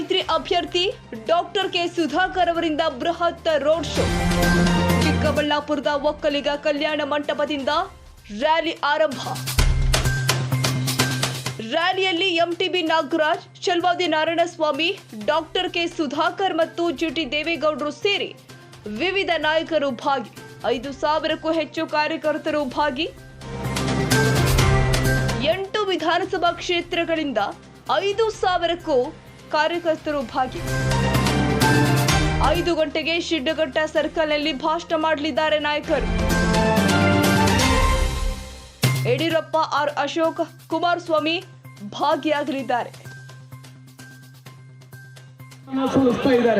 ಮೈತ್ರಿ ಅಭ್ಯರ್ಥಿ doctor K Sudhakar ಅವರಿಂದ ಬೃಹತ್ ರೋಡ್ ಶೋ. ಚಿಕ್ಕಬಳ್ಳಾಪುರದ ಒಕ್ಕಲಿಗ ಕಲ್ಯಾಣ ಮಂಟಪದಿಂದ ರ್ಯಾಲಿ ಆರಂಭ. ರ್ಯಾಲಿಯಲ್ಲಿ MTB Nagaraj Chalvadi Narayanaswamy, doctor K Sudhakar ಮತ್ತು ಜಿಟಿ ದೇವೇಗೌಡರು ಸೇರಿ ವಿವಿಧ ನಾಯಕರು ಭಾಗಿ. ಐದು ಸಾವಿರಕ್ಕೂ ಹೆಚ್ಚು ಕಾರ್ಯಕರ್ತರು ಭಾಗಿ. ಎಂಟು ವಿಧಾನಸಭಾ ಕ್ಷೇತ್ರಗಳಿಂದ ಐದು ಸಾವಿರಕ್ಕೂ ಕಾರ್ಯಕರ್ತರು ಭಾಗಿ. ಐದು ಗಂಟೆಗೆ ಶಿಡ್ಡಘಟ್ಟ ಸರ್ಕಲ್ನಲ್ಲಿ ಭಾಷಣ ಮಾಡಲಿದ್ದಾರೆ ನಾಯಕರು. ಯಡಿಯೂರಪ್ಪ ಆರ್ ಅಶೋಕ್ ಕುಮಾರಸ್ವಾಮಿ ಭಾಗಿಯಾಗಲಿದ್ದಾರೆ.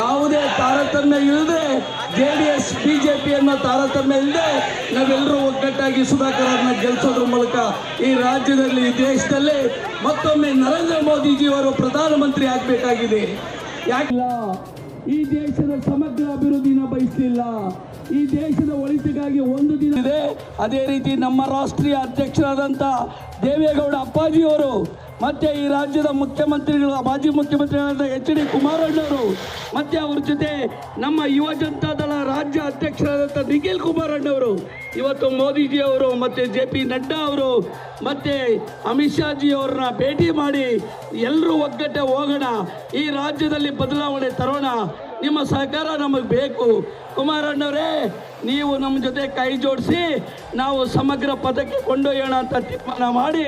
ಯಾವುದೇ ತಾರತಮ್ಯ ಇಲ್ಲದೆ ಜೆಡಿಎಸ್ ಬಿಜೆಪಿ ಅನ್ನೋ ತಾರತಮ್ಯ ಇಲ್ಲದೆ ನಾವೆಲ್ಲರೂ ಒಗ್ಗಟ್ಟಾಗಿ ಸುಧಾಕರನ್ನ ಗೆಲ್ಲಿಸೋದ್ರ ಮೂಲಕ ಈ ರಾಜ್ಯದಲ್ಲಿ ಈ ದೇಶದಲ್ಲಿ ಮತ್ತೊಮ್ಮೆ ನರೇಂದ್ರ ಮೋದಿಜಿಯವರು ಪ್ರಧಾನಮಂತ್ರಿ ಆಗಬೇಕಾಗಿದೆ. ಯಾಕಿಲ್ಲ ಈ ದೇಶದ ಸಮಗ್ರ ಅಭಿವೃದ್ಧಿನ ಬಯಸಲಿಲ್ಲ. ಈ ದೇಶದ ಒಳಿತಿಗಾಗಿ ಒಂದು ದಿನ ಇದೆ. ಅದೇ ರೀತಿ ನಮ್ಮ ರಾಷ್ಟ್ರೀಯ ಅಧ್ಯಕ್ಷರಾದಂಥ ದೇವೇಗೌಡ ಅಪ್ಪಾಜಿಯವರು ಮತ್ತೆ ಈ ರಾಜ್ಯದ ಮುಖ್ಯಮಂತ್ರಿಗಳು, ಮಾಜಿ ಮುಖ್ಯಮಂತ್ರಿಗಳಾದ ಎಚ್ ಡಿ ಕುಮಾರಣ್ಣವರು ಮತ್ತೆ ಅವ್ರ ಜೊತೆ ನಮ್ಮ ಯುವ ಜನತಾದಳ ರಾಜ್ಯ ಅಧ್ಯಕ್ಷರಾದಂಥ ನಿಖಿಲ್ ಕುಮಾರಣ್ಣವರು, ಇವತ್ತು ಮೋದಿಜಿ ಅವರು ಮತ್ತೆ ಜೆ ಪಿ ನಡ್ಡಾ ಅವರು, ಮತ್ತೆ ಅಮಿತ್ ಶಾಜಿ ಅವ್ರನ್ನ ಭೇಟಿ ಮಾಡಿ ಎಲ್ಲರೂ ಒಗ್ಗಟ್ಟೆ ಹೋಗೋಣ, ಈ ರಾಜ್ಯದಲ್ಲಿ ಬದಲಾವಣೆ ತರೋಣ, ನಿಮ್ಮ ಸಹಕಾರ ನಮಗೆ ಬೇಕು. ಕುಮಾರಣ್ಣವರೇ ನೀವು ನಮ್ಮ ಜೊತೆ ಕೈ ಜೋಡಿಸಿ, ನಾವು ಸಮಗ್ರ ಪದಕ್ಕೆ ಕೊಂಡೊಯ್ಯೋಣ ಅಂತ ತೀರ್ಮಾನ ಮಾಡಿ.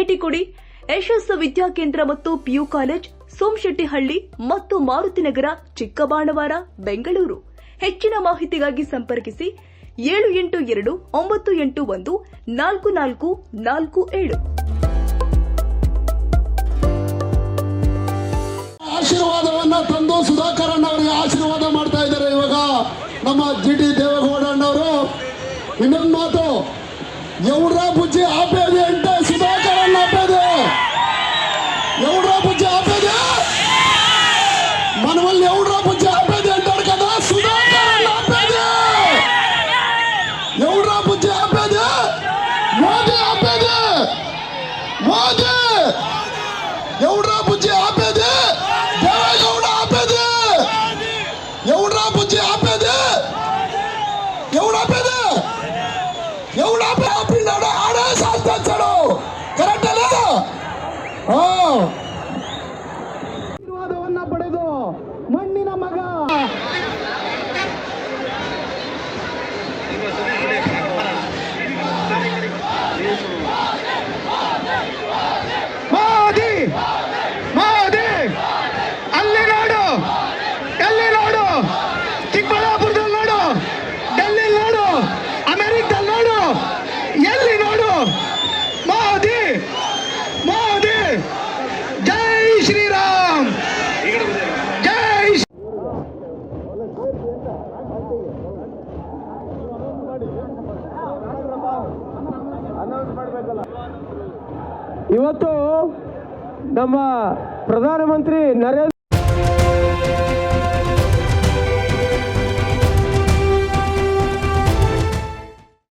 ಭೇಟಿ ಕೊಡಿ. ಯಶಸ್ಸು ವಿದ್ಯಾಕೇಂದ್ರ ಮತ್ತು ಪಿಯು ಕಾಲೇಜ್, ಸೋಮಶೆಟ್ಟಿಹಳ್ಳಿ ಮತ್ತು ಮಾರುತಿನಗರ ಚಿಕ್ಕಬಾಣವಾರ, ಬೆಂಗಳೂರು. ಹೆಚ್ಚಿನ ಮಾಹಿತಿಗಾಗಿ ಸಂಪರ್ಕಿಸಿ ಏಳು ಎಂಟು ಎರಡು, ಒಂಬತ್ತು ಎಂಟು ಒಂದು, ನಾಲ್ಕು ನಾಲ್ಕು ನಾಲ್ಕು ಏಳು. ಆಶೀರ್ವಾದವನ್ನ ತಂದು ಸುಧಾಕರಣ್ಣ ಅವರಿಗೆ ಆಶೀರ್ವಾದ ಮಾಡ್ತಾ ಇದ್ದಾರೆ ಇವಾಗ ನಮ್ಮ ಜಿ ಟಿ ದೇವೇಗೌಡಣ್ಣವರು ಇನ್ನೊಂದು ಮಾತು ಎವ್ರ మోదీ ఎవడ్రా బుజ్జి ఆపేది దేవేగౌడ ఆపేది ఎవడ్రా బుజ్జి ఆపేది ఎవడు ఆపేది ఎవడు ఆపే ఆపినాడు ఆడే సాధించాడు కరెక్టా లేదా ಶ್ರೀರಾಮ್! ಜೈ ಇವತ್ತು ನಮ್ಮ ಪ್ರಧಾನಮಂತ್ರಿ ನರೇಂದ್ರ